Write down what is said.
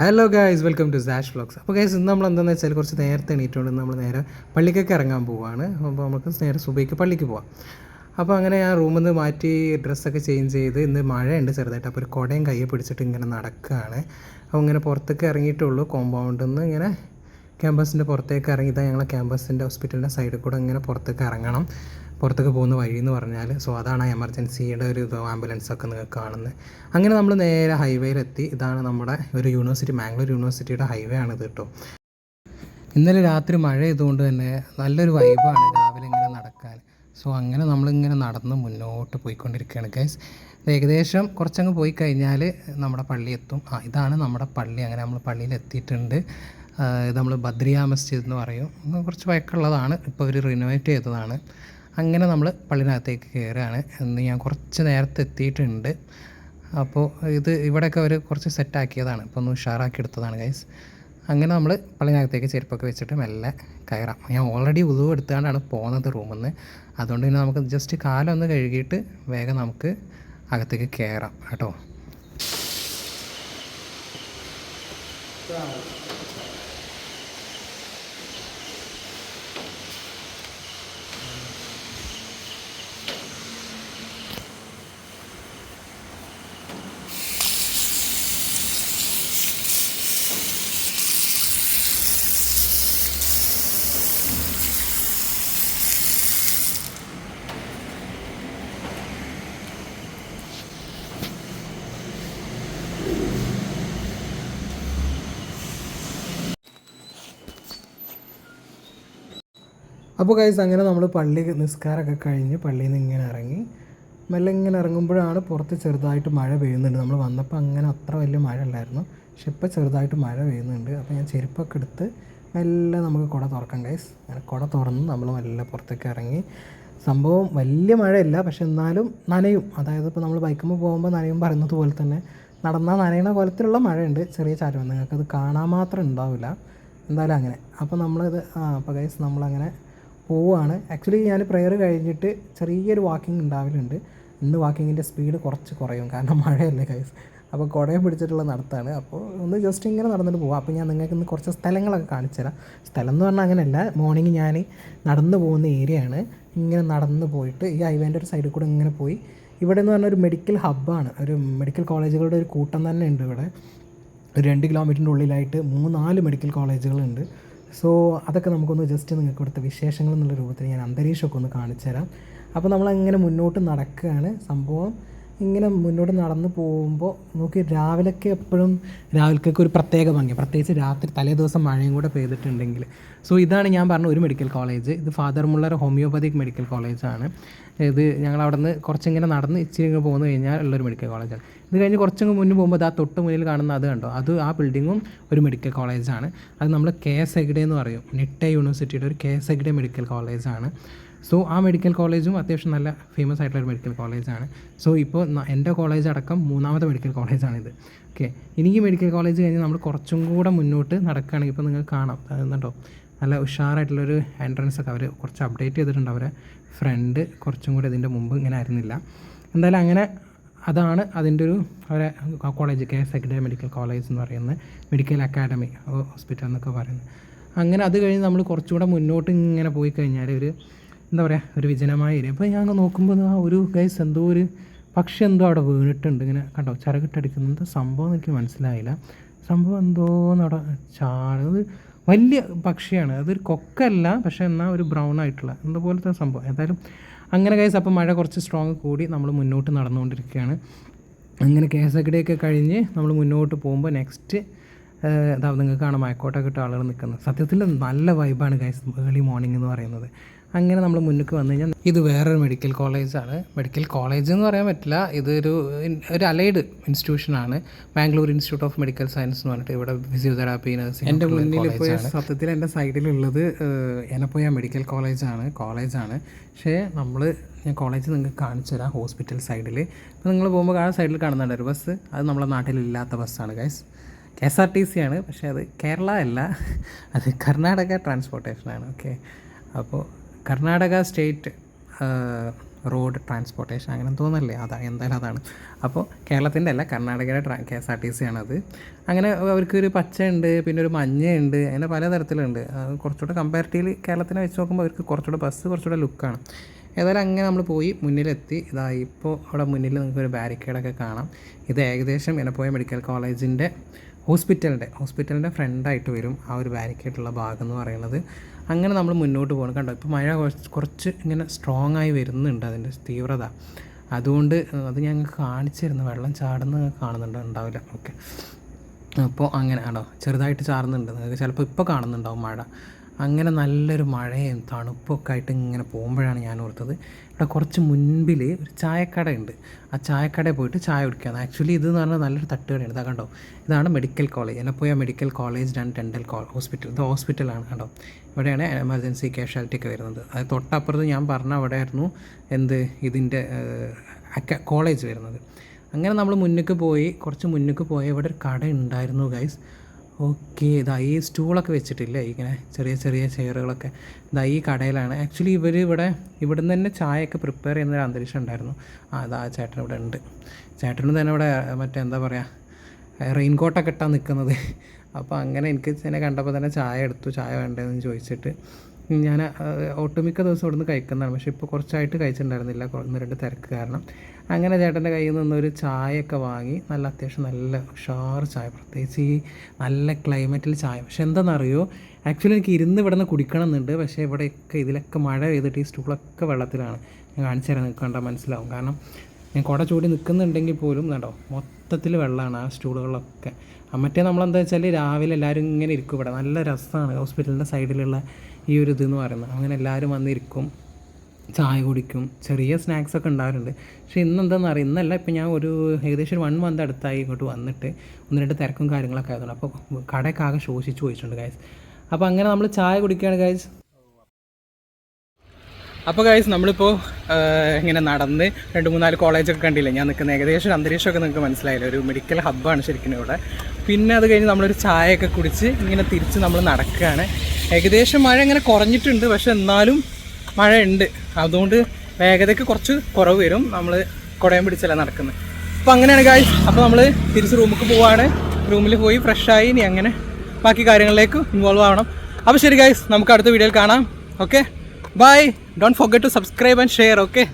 Hello guys welcome to Sash vlogs അപ്പോൾ guys ഇന്ന് നമ്മൾ എന്താണെന്ന് വെച്ചാൽ കുറച്ച് നേരത്തെ എണീറ്റുകൊണ്ട് നമ്മൾ നേരെ പള്ളിക്കൊക്കെ ഇറങ്ങാൻ പോവുകയാണ് അപ്പോൾ നമുക്ക് നേരെ സുബൈക്ക് പള്ളിക്ക് പോവാം. അപ്പോൾ അങ്ങനെ ഞാൻ റൂമിൽ നിന്ന് മാറ്റി ഡ്രസ്സൊക്കെ ചേഞ്ച് ചെയ്ത് ഇന്ന് മഴയുണ്ട് ചെറുതായിട്ട്. അപ്പോൾ ഒരു കുടയും കയ്യെ പിടിച്ചിട്ട് ഇങ്ങനെ നടക്കുകയാണ് അപ്പോൾ ഇങ്ങനെ പുറത്തേക്ക് ഇറങ്ങിയിട്ടുള്ളൂ. കോമ്പൗണ്ടിൽ നിന്ന് ഇങ്ങനെ ക്യാമ്പസിന്റെ പുറത്തേക്ക് ഇറങ്ങിയതാണ് ഞങ്ങളെ ക്യാമ്പസിന്റെ ഹോസ്പിറ്റലിന്റെ സൈഡിൽ കൂടെ ഇങ്ങനെ പുറത്തേക്ക് ഇറങ്ങണം. പുറത്തേക്ക് പോകുന്ന വഴി എന്ന് പറഞ്ഞാൽ സോ അതാണ് ആ എമർജൻസിയുടെ ഒരു ഇത് ആംബുലൻസ് ഒക്കെ നിങ്ങൾക്ക് കാണുന്നത് അങ്ങനെ നമ്മൾ നേരെ ഹൈവേയിലെത്തി ഇതാണ് നമ്മുടെ ഒരു യൂണിവേഴ്സിറ്റി മാംഗ്ലൂർ യൂണിവേഴ്സിറ്റിയുടെ ഹൈവേ ആണ് ഇത് കേട്ടോ ഇന്നലെ രാത്രി മഴ ചെയ്തുകൊണ്ട് തന്നെ നല്ലൊരു വൈബാണ് രാവിലെ ഇങ്ങനെ നടക്കാൻ സോ അങ്ങനെ നമ്മളിങ്ങനെ നടന്ന് മുന്നോട്ട് പോയിക്കൊണ്ടിരിക്കുകയാണ് ഗൈസ് ഏകദേശം കുറച്ചങ്ങ് പോയി കഴിഞ്ഞാൽ നമ്മുടെ പള്ളി എത്തും. ആ ഇതാണ് നമ്മുടെ പള്ളി. അങ്ങനെ നമ്മൾ പള്ളിയിൽ എത്തിയിട്ടുണ്ട്. ഇത് നമ്മൾ ബദ്രിയ മസ്ജിദ് എന്ന് പറയും. കുറച്ച് വയക്കുള്ളതാണ് ഇപ്പോൾ അവർ റിനോവേറ്റ് ചെയ്തതാണ്. അങ്ങനെ നമ്മൾ പള്ളിനകത്തേക്ക് കയറുകയാണ് എന്ന് ഞാൻ കുറച്ച് നേരത്തെ എത്തിയിട്ടുണ്ട്. അപ്പോൾ ഇത് ഇവിടെയൊക്കെ അവർ കുറച്ച് സെറ്റാക്കിയതാണ് ഇപ്പോൾ ഒന്ന് ഉഷാറാക്കി എടുത്തതാണ് ഗൈസ് അങ്ങനെ നമ്മൾ പള്ളിനകത്തേക്ക് ചെരുപ്പൊക്കെ വെച്ചിട്ട് മെല്ലെ കയറാം. ഞാൻ ഓൾറെഡി ഉതു എടുത്തുകൊണ്ടാണ് പോകുന്നത് റൂമിൽ നിന്ന് അതുകൊണ്ട് തന്നെ നമുക്ക് ജസ്റ്റ് കാലൊന്ന് കഴുകിയിട്ട് വേഗം നമുക്ക് അകത്തേക്ക് കയറാം കേട്ടോ. അപ്പോൾ കൈസ് അങ്ങനെ നമ്മൾ പള്ളി നിസ്കാരമൊക്കെ കഴിഞ്ഞ് പള്ളിയിൽ നിന്ന് ഇങ്ങനെ ഇറങ്ങി. മെല്ലെ ഇങ്ങനെ ഇറങ്ങുമ്പോഴാണ് പുറത്ത് ചെറുതായിട്ട് മഴ പെയ്യുന്നുണ്ട്. നമ്മൾ വന്നപ്പോൾ അങ്ങനെ അത്ര വലിയ മഴ അല്ലായിരുന്നു. പക്ഷെ ഇപ്പോൾ ചെറുതായിട്ട് മഴ പെയ്യുന്നുണ്ട്. അപ്പോൾ ഞാൻ ചെരുപ്പൊക്കെ എടുത്ത് മെല്ലെ നമുക്ക് കുട തുറക്കാം ഗൈസ് അങ്ങനെ കുട തുറന്ന് നമ്മൾ മെല്ലെ പുറത്തേക്ക് ഇറങ്ങി. സംഭവം വലിയ മഴയില്ല പക്ഷെ എന്നാലും നനയും. അതായത് ഇപ്പോൾ നമ്മൾ ബൈക്കുമ്പോൾ പോകുമ്പോൾ നനയും പറയുന്നത് പോലെ തന്നെ. നടന്നാൽ നനയണ കോലത്തിലുള്ള മഴയുണ്ട്. ചെറിയ ചാറ്റം നിങ്ങൾക്കത് കാണാൻ മാത്രം ഉണ്ടാവില്ല. എന്തായാലും അങ്ങനെ. അപ്പോൾ നമ്മളിത് ആ അപ്പോൾ ഗൈസ് നമ്മളങ്ങനെ പോവുകയാണ് ആക്ച്വലി ഞാൻ പ്രെയർ കഴിഞ്ഞിട്ട് ചെറിയൊരു വാക്കിംഗ് ഉണ്ടാവലുണ്ട്. ഇന്ന് വാക്കിങ്ങിന്റെ സ്പീഡ് കുറച്ച് കുറയും. കാരണം മഴയല്ലേ കൈസ് അപ്പോൾ കുടയും പിടിച്ചിട്ടുള്ള നടത്താണ്. അപ്പോൾ ഒന്ന് ജസ്റ്റ് ഇങ്ങനെ നടന്നിട്ട് പോവാം. അപ്പോൾ ഞാൻ നിങ്ങൾക്ക് ഇന്ന് കുറച്ച് സ്ഥലങ്ങളൊക്കെ കാണിച്ചു തരാം. സ്ഥലം എന്ന് പറഞ്ഞാൽ അങ്ങനെയല്ല. മോർണിംഗ് ഞാൻ നടന്നു പോകുന്ന ഏരിയയാണ് ഇങ്ങനെ നടന്നു പോയിട്ട് ഈ ഹൈവേന്റെ ഒരു സൈഡിൽ കൂടെ ഇങ്ങനെ പോയി. ഇവിടെ എന്ന് പറഞ്ഞാൽ ഒരു മെഡിക്കൽ ഹബ്ബാണ് ഒരു മെഡിക്കൽ കോളേജുകളുടെ ഒരു കൂട്ടം തന്നെ ഉണ്ട് ഇവിടെ. ഒരു രണ്ട് കിലോമീറ്ററിന്റെ ഉള്ളിലായിട്ട് മൂന്നാൽ മെഡിക്കൽ കോളേജുകളുണ്ട് സോ അതൊക്കെ നമുക്കൊന്ന് ജസ്റ്റ് നിങ്ങൾക്ക് ഇവിടുത്തെ വിശേഷങ്ങൾ എന്നുള്ള രൂപത്തിൽ ഞാൻ അന്തരീക്ഷമൊക്കെ ഒന്ന് കാണിച്ചു തരാം അപ്പോൾ നമ്മളങ്ങനെ മുന്നോട്ട് നടക്കുകയാണ്. സംഭവം ഇങ്ങനെ മുന്നോട്ട് നടന്നു പോകുമ്പോൾ നോക്കി രാവിലെയൊക്കെ എപ്പോഴും രാവിലേക്കൊക്കെ ഒരു പ്രത്യേക ഭംഗി. പ്രത്യേകിച്ച് രാത്രി തലേ ദിവസം മഴയും കൂടെ പെയ്തിട്ടുണ്ടെങ്കിൽ. സോ ഇതാണ് ഞാൻ പറഞ്ഞ ഒരു മെഡിക്കൽ കോളേജ് ഇത് ഫാദർ മുള്ളർ ഹോമിയോപ്പതിക് മെഡിക്കൽ കോളേജാണ് ഇത് ഞങ്ങൾ അവിടെ നിന്ന് കുറച്ചിങ്ങനെ നടന്ന് ഇച്ചിരി പോന്നു കഴിഞ്ഞാൽ ഉള്ളൊരു മെഡിക്കൽ കോളേജാണ് ഇത് കഴിഞ്ഞ് കുറച്ചങ്ങ് മുന്നേ പോകുമ്പോൾ ആ തൊട്ട് മുന്നിൽ കാണുന്ന അത് കണ്ടോ? അത് ആ ബിൽഡിങ്ങും ഒരു മെഡിക്കൽ കോളേജാണ് അത് നമ്മൾ കെ എസ് എഗ്ഡെ എന്ന് പറയും. നിട്ട യൂണിവേഴ്സിറ്റിയുടെ ഒരു കെ എസ് എഗ്ഡെ മെഡിക്കൽ കോളേജാണ് സോ ആ മെഡിക്കൽ കോളേജും അത്യാവശ്യം നല്ല ഫേമസ് ആയിട്ടുള്ള ഒരു മെഡിക്കൽ കോളേജാണ് സോ ഇപ്പോൾ എന്റെ കോളേജ് അടക്കം മൂന്നാമത്തെ മെഡിക്കൽ കോളേജാണിത് ഓക്കെ ഈ മെഡിക്കൽ കോളേജ് കഴിഞ്ഞ് നമ്മൾ കുറച്ചും കൂടെ മുന്നോട്ട് നടക്കുകയാണെങ്കിൽ ഇപ്പോൾ നിങ്ങൾക്ക് കാണാം. അതുണ്ടോ നല്ല ഉഷാറായിട്ടുള്ളൊരു എൻട്രൻസ് ഒക്കെ അവർ കുറച്ച് അപ്ഡേറ്റ് ചെയ്തിട്ടുണ്ട് അവരെ ഫ്രണ്ട് കുറച്ചും കൂടെ ഇതിന്റെ മുമ്പ് ഇങ്ങനെ ആയിരുന്നില്ല. എന്തായാലും അങ്ങനെ അതാണ് അതിന്റെ ഒരു അവരെ college K S Hegde medical college എന്ന് പറയുന്നത് മെഡിക്കൽ അക്കാഡമി ഹോസ്പിറ്റൽ എന്നൊക്കെ പറയുന്നത്. അങ്ങനെ അത് കഴിഞ്ഞ് നമ്മൾ കുറച്ചുകൂടെ മുന്നോട്ട് ഇങ്ങനെ പോയി കഴിഞ്ഞാൽ ഒരു എന്താ പറയുക ഒരു വിജനമായ ഏരിയ. അപ്പോൾ ഞാൻ നോക്കുമ്പോൾ ആ ഒരു ഗൈസ് എന്തോ ഒരു പക്ഷി എന്തോ അവിടെ വീണിട്ടുണ്ട്. ഇങ്ങനെ കണ്ടോ ചരകിട്ടടിക്കുന്നത് എന്താ സംഭവം എനിക്ക് മനസ്സിലായില്ല. സംഭവം എന്തോന്ന് അവിടെ ചാടുന്നത് വലിയ പക്ഷിയാണ്. അതൊരു കൊക്കല്ല പക്ഷേ എന്നാൽ ഒരു ബ്രൗൺ ആയിട്ടുള്ള എന്തുപോലത്തെ സംഭവം. ഏതായാലും അങ്ങനെ കൈസ് അപ്പോൾ മഴ കുറച്ച് സ്ട്രോങ് കൂടി നമ്മൾ മുന്നോട്ട് നടന്നുകൊണ്ടിരിക്കുകയാണ്. അങ്ങനെ കേസക്കടിയൊക്കെ കഴിഞ്ഞ് നമ്മൾ മുന്നോട്ട് പോകുമ്പോൾ നെക്സ്റ്റ് ഇതാ നിങ്ങൾക്ക് കാണാം മയക്കോട്ടൊക്കെ ഇട്ട ആളുകൾ നിൽക്കുന്നത്. സത്യത്തിൽ നല്ല വൈബാണ് ഗൈസ് ഏർലി മോർണിംഗ് എന്ന് പറയുന്നത്. അങ്ങനെ നമ്മൾ മുന്നിലേക്ക് വന്നു കഴിഞ്ഞാൽ ഇത് വേറൊരു മെഡിക്കൽ കോളേജാണ് മെഡിക്കൽ കോളേജ് എന്ന് പറയാൻ പറ്റില്ല. ഇതൊരു ഒരു allied ഇൻസ്റ്റിറ്റ്യൂഷനാണ് Bangalore institute of medical science എന്ന് പറഞ്ഞിട്ട് ഇവിടെ ഫിസിയോതെറാപ്പി നഴ്സിംഗ് എന്റെ മുന്നിൽ ഇപ്പോൾ സത്യത്തിൽ എന്റെ സൈഡിലുള്ളത് എനപ്പോയ മെഡിക്കൽ കോളേജാണ് കോളേജാണ് പക്ഷേ നമ്മൾ ഞാൻ കോളേജ് നിങ്ങൾക്ക് കാണിച്ചു തരാം ഹോസ്പിറ്റൽ സൈഡിൽ അപ്പോൾ നിങ്ങൾ പോകുമ്പോൾ ആ സൈഡിൽ കാണുന്നുണ്ട് ഒരു ബസ് അത് നമ്മുടെ നാട്ടിലില്ലാത്ത ബസ്സാണ് guys K S R T C ആണ്. പക്ഷേ അത് കേരള അല്ല. അത് കർണാടക ട്രാൻസ്പോർട്ടേഷനാണ് ഓക്കെ അപ്പോൾ കർണാടക സ്റ്റേറ്റ് റോഡ് ട്രാൻസ്പോർട്ടേഷൻ അങ്ങനെ തോന്നല്ലേ അതാ എന്തായാലും അതാണ്. അപ്പോൾ കേരളത്തിന്റെ അല്ല കർണാടകയുടെ ട്രാ K S R T C ആണത്. അങ്ങനെ അവർക്കൊരു പച്ചയുണ്ട് പിന്നെ ഒരു മഞ്ഞയുണ്ട് അങ്ങനെ പലതരത്തിലുണ്ട്. കുറച്ചുകൂടെ കമ്പാരിറ്റീവ്ലി കേരളത്തിനെ വെച്ച് നോക്കുമ്പോൾ അവർക്ക് കുറച്ചുകൂടെ ബസ് കുറച്ചുകൂടെ ലുക്കാണ് ഏതായാലും അങ്ങനെ നമ്മൾ പോയി മുന്നിലെത്തി. ഇതാ ഇപ്പോൾ അവിടെ മുന്നിൽ നിങ്ങൾക്ക് ഒരു ബാരിക്കേഡൊക്കെ കാണാം. ഇത് ഏകദേശം എനപ്പോയ മെഡിക്കൽ കോളേജിന്റെ ഹോസ്പിറ്റലിന്റെ ഹോസ്പിറ്റലിന്റെ ഫ്രണ്ടായിട്ട് വരും ആ ഒരു ബാരിക്കേഡുള്ള ഭാഗം എന്ന് പറയുന്നത്. അങ്ങനെ നമ്മൾ മുന്നോട്ട് പോകണം. കണ്ടോ ഇപ്പോൾ മഴ കുറച്ച് ഇങ്ങനെ സ്ട്രോങ് ആയി വരുന്നുണ്ട് അതിന്റെ തീവ്രത. അതുകൊണ്ട് അത് ഞങ്ങൾക്ക് കാണിച്ചു തരുന്നു വെള്ളം ചാടുന്ന കാണുന്നുണ്ട് ഉണ്ടാവില്ല. ഓക്കെ. അപ്പോൾ അങ്ങനെ ആണോ? ചെറുതായിട്ട് ചാറുന്നുണ്ട്. നിങ്ങൾക്ക് ചിലപ്പോൾ ഇപ്പോൾ കാണുന്നുണ്ടാവും മഴ. അങ്ങനെ നല്ലൊരു മഴയും തണുപ്പൊക്കെ ആയിട്ട് ഇങ്ങനെ പോകുമ്പോഴാണ് ഞാൻ ഓർത്തത്. ഇവിടെ കുറച്ച് മുൻപിൽ ഒരു ചായക്കടയുണ്ട്. ആ ചായക്കടയിൽ പോയിട്ട് ചായ കുടിക്കുകയാണ് ആക്ച്വലി ഇത് എന്ന് പറഞ്ഞാൽ നല്ലൊരു തട്ടുകടയാണ്. ഇതാ കണ്ടോ? ഇതാണ് മെഡിക്കൽ കോളേജ്. എന്നെ പോയ മെഡിക്കൽ കോളേജ് ആൻഡ് ഡെന്റൽ കോ ഹോസ്പിറ്റൽ. ഇത് ഹോസ്പിറ്റലാണ് കണ്ടോ? ഇവിടെയാണ് എമർജൻസി കാഷ്വാലിറ്റി ഒക്കെ വരുന്നത്. അത് തൊട്ടപ്പുറത്ത് ഞാൻ പറഞ്ഞ അവിടെയായിരുന്നു എന്ത് ഇതിന്റെ കോളേജ് വരുന്നത്. അങ്ങനെ നമ്മൾ മുന്നിക്ക് പോയി കുറച്ച് മുന്നിക്ക് പോയി. ഇവിടെ ഒരു കട ഉണ്ടായിരുന്നു ഗൈസ് ഓക്കെ ഇതാ ഈ സ്റ്റൂളൊക്കെ വെച്ചിട്ടില്ലേ? ഇങ്ങനെ ചെറിയ ചെറിയ ചെയറുകളൊക്കെ. ഇതാ ഈ കടയിലാണ്. ആക്ച്വലി ഇവർ ഇവിടെ ഇവിടെ നിന്ന് തന്നെ ചായയൊക്കെ പ്രിപ്പയർ ചെയ്യുന്നൊരു അന്തരീക്ഷം ഉണ്ടായിരുന്നു. ആ അതാ ചേട്ടൻ ഇവിടെ ഉണ്ട്. ചേട്ടന് തന്നെ ഇവിടെ മറ്റേ എന്താ പറയുക റെയിൻ കോട്ടൊക്കെ ഇട്ടാണ് നിൽക്കുന്നത് അപ്പോൾ അങ്ങനെ എനിക്ക് തന്നെ കണ്ടപ്പോൾ തന്നെ ചായ എടുത്തു. ചായ വേണ്ടതെന്ന് ചോദിച്ചിട്ട് ഞാൻ ഒട്ടുമിക്ക ദിവസം ഇവിടുന്ന് കഴിക്കുന്നതാണ്. പക്ഷേ ഇപ്പോൾ കുറച്ചായിട്ട് കഴിച്ചിട്ടുണ്ടായിരുന്നില്ല. ഒന്ന് രണ്ട് തിരക്ക് കാരണം. അങ്ങനെ ചേട്ടന്റെ കയ്യിൽ നിന്നൊരു ചായയൊക്കെ വാങ്ങി നല്ല അത്യാവശ്യം നല്ല ഉഷാർ ചായ പ്രത്യേകിച്ച് ഈ നല്ല ക്ലൈമറ്റിൽ ചായ. പക്ഷെ എന്താണെന്നറിയോ ആക്ച്വലി എനിക്ക് ഇരുന്ന് ഇവിടെ നിന്ന് കുടിക്കണം എന്നുണ്ട് പക്ഷേ ഇവിടെയൊക്കെ ഇതിലൊക്കെ മഴ പെയ്തിട്ട് ഈ സ്റ്റൂളൊക്കെ വെള്ളത്തിലാണ്. ഞാൻ കാണിച്ചു തരാൻ നിൽക്കേണ്ട മനസ്സിലാവും. കാരണം ഞാൻ കുട ചൂടി നിൽക്കുന്നുണ്ടെങ്കിൽ പോലും കണ്ടോ? മൊത്തത്തിൽ വെള്ളമാണ് ആ സ്റ്റൂളുകളൊക്കെ മറ്റേ നമ്മളെന്താ വെച്ചാൽ രാവിലെ എല്ലാവരും ഇങ്ങനെ ഇരിക്കും ഇവിടെ. നല്ല രസമാണ്. ഹോസ്പിറ്റലിന്റെ സൈഡിലുള്ള ഈ ഒരു ഇത് എന്ന് പറയുന്നത്. അങ്ങനെ എല്ലാവരും വന്നിരിക്കും ചായ കുടിക്കും ചെറിയ സ്നാക്സ് ഒക്കെ ഉണ്ടാവാറുണ്ട് പക്ഷേ ഇന്ന് എന്താണെന്ന് അറിയാം ഇന്നല്ല ഇപ്പം ഞാൻ ഒരു ഏകദേശം ഒരു വൺ മന്ത് അടുത്തായി ഇങ്ങോട്ട് വന്നിട്ട് ഒന്ന് രണ്ട് തിരക്കും കാര്യങ്ങളൊക്കെ ആയതുകൊണ്ട്. അപ്പോൾ കടയൊക്കെ ആകെ ശോഷിച്ച് പോയിട്ടുണ്ട് ഗൈസ് അപ്പോൾ അങ്ങനെ നമ്മൾ ചായ കുടിക്കുകയാണ് ഗൈസ് അപ്പോൾ ഗൈസ് നമ്മളിപ്പോൾ ഇങ്ങനെ നടന്ന് രണ്ട് മൂന്നാൽ കോളേജൊക്കെ കണ്ടില്ലേ? ഞാൻ നിൽക്കുന്ന ഏകദേശം അന്തരീക്ഷമൊക്കെ നിങ്ങൾക്ക് മനസ്സിലായില്ലേ? ഒരു മെഡിക്കൽ ഹബ്ബാണ് ശരിക്കും ഇവിടെ. പിന്നെ അത് കഴിഞ്ഞ് നമ്മളൊരു ചായയൊക്കെ കുടിച്ച് ഇങ്ങനെ തിരിച്ച് നമ്മൾ നടക്കുകയാണ്. ഏകദേശം മഴ ഇങ്ങനെ കുറഞ്ഞിട്ടുണ്ട് പക്ഷെ എന്നാലും മഴ ഉണ്ട് അതുകൊണ്ട് വേഗതയ്ക്ക് കുറച്ച് കുറവ് വരും. നമ്മൾ കുടയം പിടിച്ചല്ല നടക്കുന്നത് അപ്പോൾ അങ്ങനെയാണ് ഗായ്സ് അപ്പോൾ നമ്മൾ തിരിച്ച് റൂമിലേക്ക് പോവാണ്. റൂമിൽ പോയി ഫ്രഷായി ഇനി അങ്ങനെ ബാക്കി കാര്യങ്ങളിലേക്ക് ഇൻവോൾവ് ആവണം. അപ്പോൾ ശരി ഗായ്സ് നമുക്ക് അടുത്ത വീഡിയോയിൽ കാണാം. Okay bye don't forget to subscribe and share okay